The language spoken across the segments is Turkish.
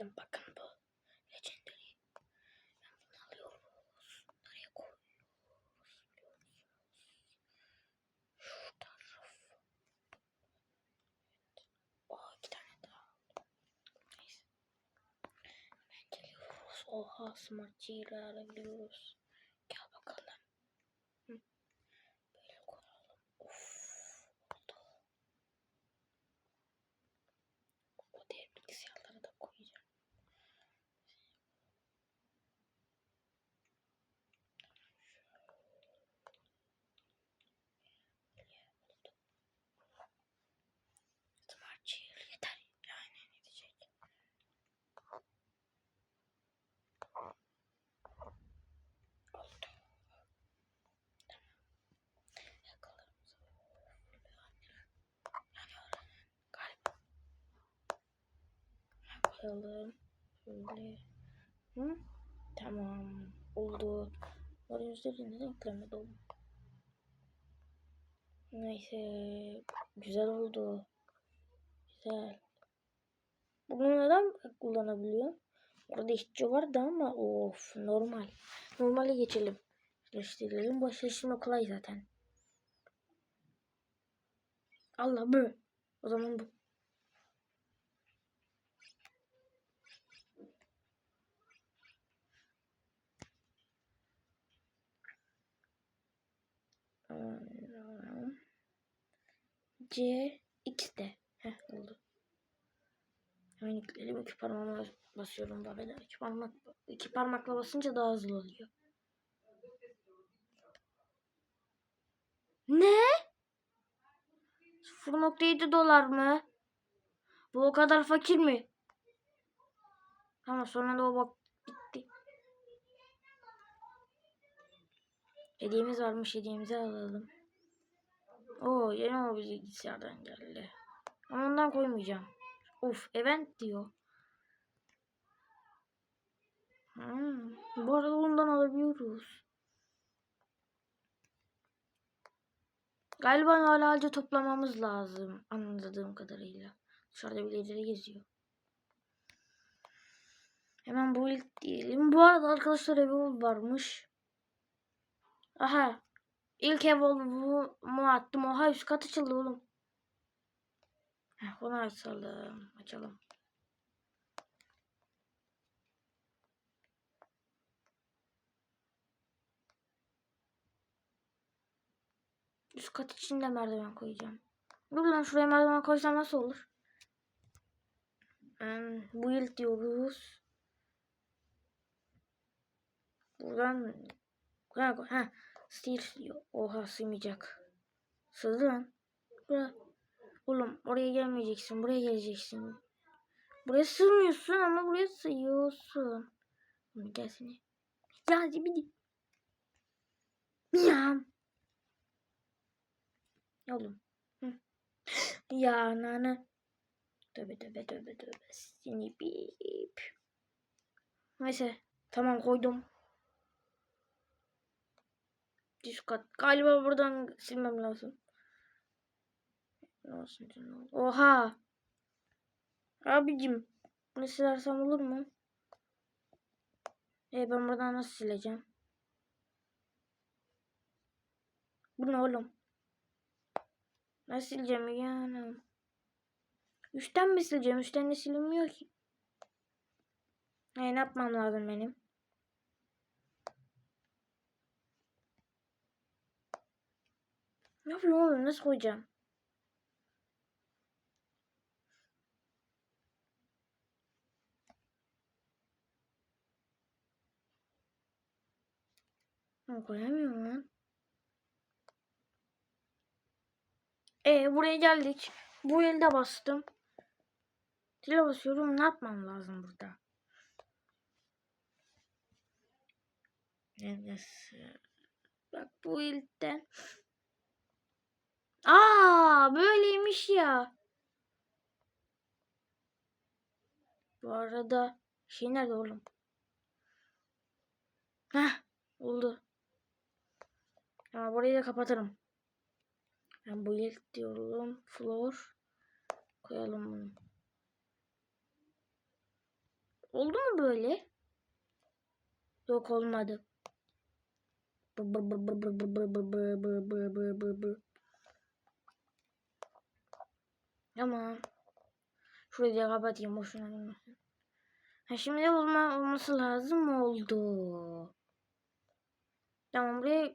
çektim. Bakın bu. Legendary. Ben bunu alıyoruz. Nereye koyuyoruz? Şu tarafı. Evet. Oha iki tane daha. Neyse. Ben geliyoruz. Oha smart cheer'ı. Gel bakalım. Hı. Böyle koyalım. Of. Oldu. O diğer. Koyalım. Şöyle. Hı? Tamam. Oldu. Oraya üzerinde neden eklemedi oğlum? Neyse. Güzel oldu. Güzel. Bunu neden kullanabiliyor? Orada işçi vardı ama of normal. Normale geçelim. Birleştirelim. Başlaştırma kolay zaten. Allah bu. O zaman bu. C X de. Heh oldu. Hemen yükledim. iki parmağımla basıyorum da beden. İki parmak iki parmakla basınca daha hızlı oluyor. Ne? 0.7 dolar mı? Bu o kadar fakir mi? Ama sonra da o bak bitti. Hediyemiz varmış hediyemizi alalım. Oo yeni o bilgisayardan geldi. Ama ondan koymayacağım. Of event diyor. Hmm, bu arada ondan alabiliyoruz. Galiba hala toplamamız lazım anladığım kadarıyla. Dışarıda birileri geziyor. Hemen bu ilk diyelim. Bu arada arkadaşlar evi varmış. Aha. İlk ev mu attım. Oha üst kat açıldı oğlum. Heh, onu açalım. Açalım. Üst kat için de merdiven koyacağım. Dur lan şuraya merdiven koysam nasıl olur? Hmm, build diyoruz. Buradan ha, diyor. Oha sığmayacak. Sığdı lan. Bura. Oğlum oraya gelmeyeceksin. Buraya geleceksin. Buraya sığmıyorsun ama buraya sığıyorsun. Gelsene. Ya bir Ya. Oğlum. Hı. Ya nana. Tövbe tövbe tövbe tövbe. Seni bip. Neyse. Tamam koydum. Kat. Galiba buradan silmem lazım. Olsun canım. Oha. Abicim. Bunu silersem olur mu? E ben buradan nasıl sileceğim? Bu ne oğlum? Nasıl sileceğim yani? Üstten mi sileceğim? Üstten de silinmiyor ki. E, ne yapmam lazım benim? Ne yapıyorum oğlum? Nasıl koyacağım? Ha, koyamıyorum lan. E buraya geldik. Bu elde bastım. Dile basıyorum. Ne yapmam lazım burada? Neresi? Bak bu ilden. Aa böyleymiş ya. Bu arada şey nerede oğlum? Heh oldu. Ama burayı da kapatırım. Ben bu ilk diyorum. Floor. Koyalım bunu. Oldu mu böyle? Yok olmadı. Ama şurayı da kapatayım boşuna olmasın. Ha şimdi olma, olması lazım oldu. Tamam buraya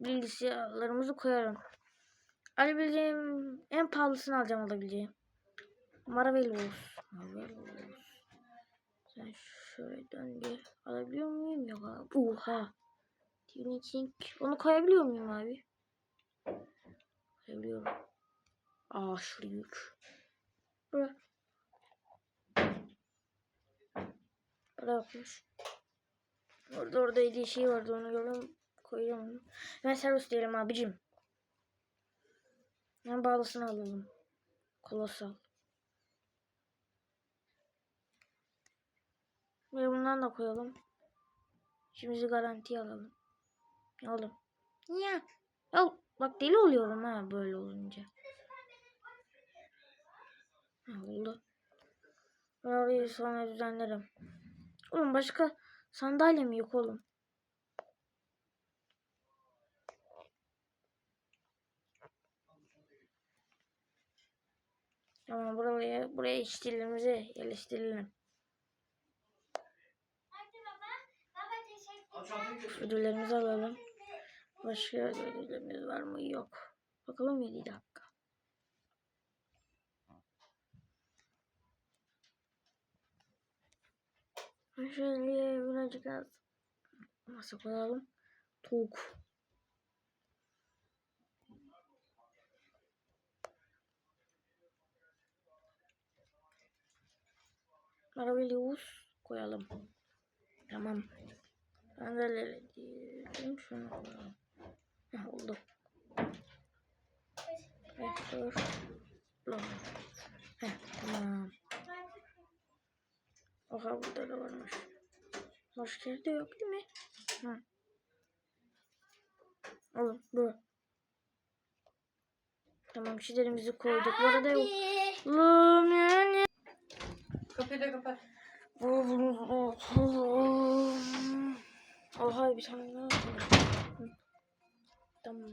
bilgisayarlarımızı koyarım. Alabileceğim en pahalısını alacağım alabileceğim. Marvelous. Marvelous. Sen şöyle dön bir. Alabiliyor muyum? Yok abi. Oha. Tuning. Onu koyabiliyor muyum abi? Koyabiliyorum. Şuraya yük. Bırak. Bırakmış. Orada orada hediye şey vardı onu gördüm. Koyacağım onu. Ben servis diyelim abicim. Ben bağlısını alalım. Kolosal. Ve bundan da koyalım. Şimdi garantiye alalım. Oğlum? Ya. Ya bak deli oluyorum ha böyle olunca. Oldu. Orayı sonra düzenlerim. Oğlum başka sandalye mi yok oğlum? Tamam buraya buraya işçilerimizi yerleştirelim. Ödüllerimizi alalım. Başka ödüllerimiz var mı? Yok. Bakalım 7 Şöyle birazcık az masa koyalım. Tavuk. Marvelous koyalım. Tamam. Sandalyeleri diyelim. Şunu koyalım. Heh, oldu. Vektör. Heh, tamam. Oha burada da varmış. Başka yerde yok değil mi? Hı. Oğlum bu. Tamam şeylerimizi koyduk. Bu arada yok. Oğlum yani. Kapıyı da kapat. Oha bir tane daha. Tamam.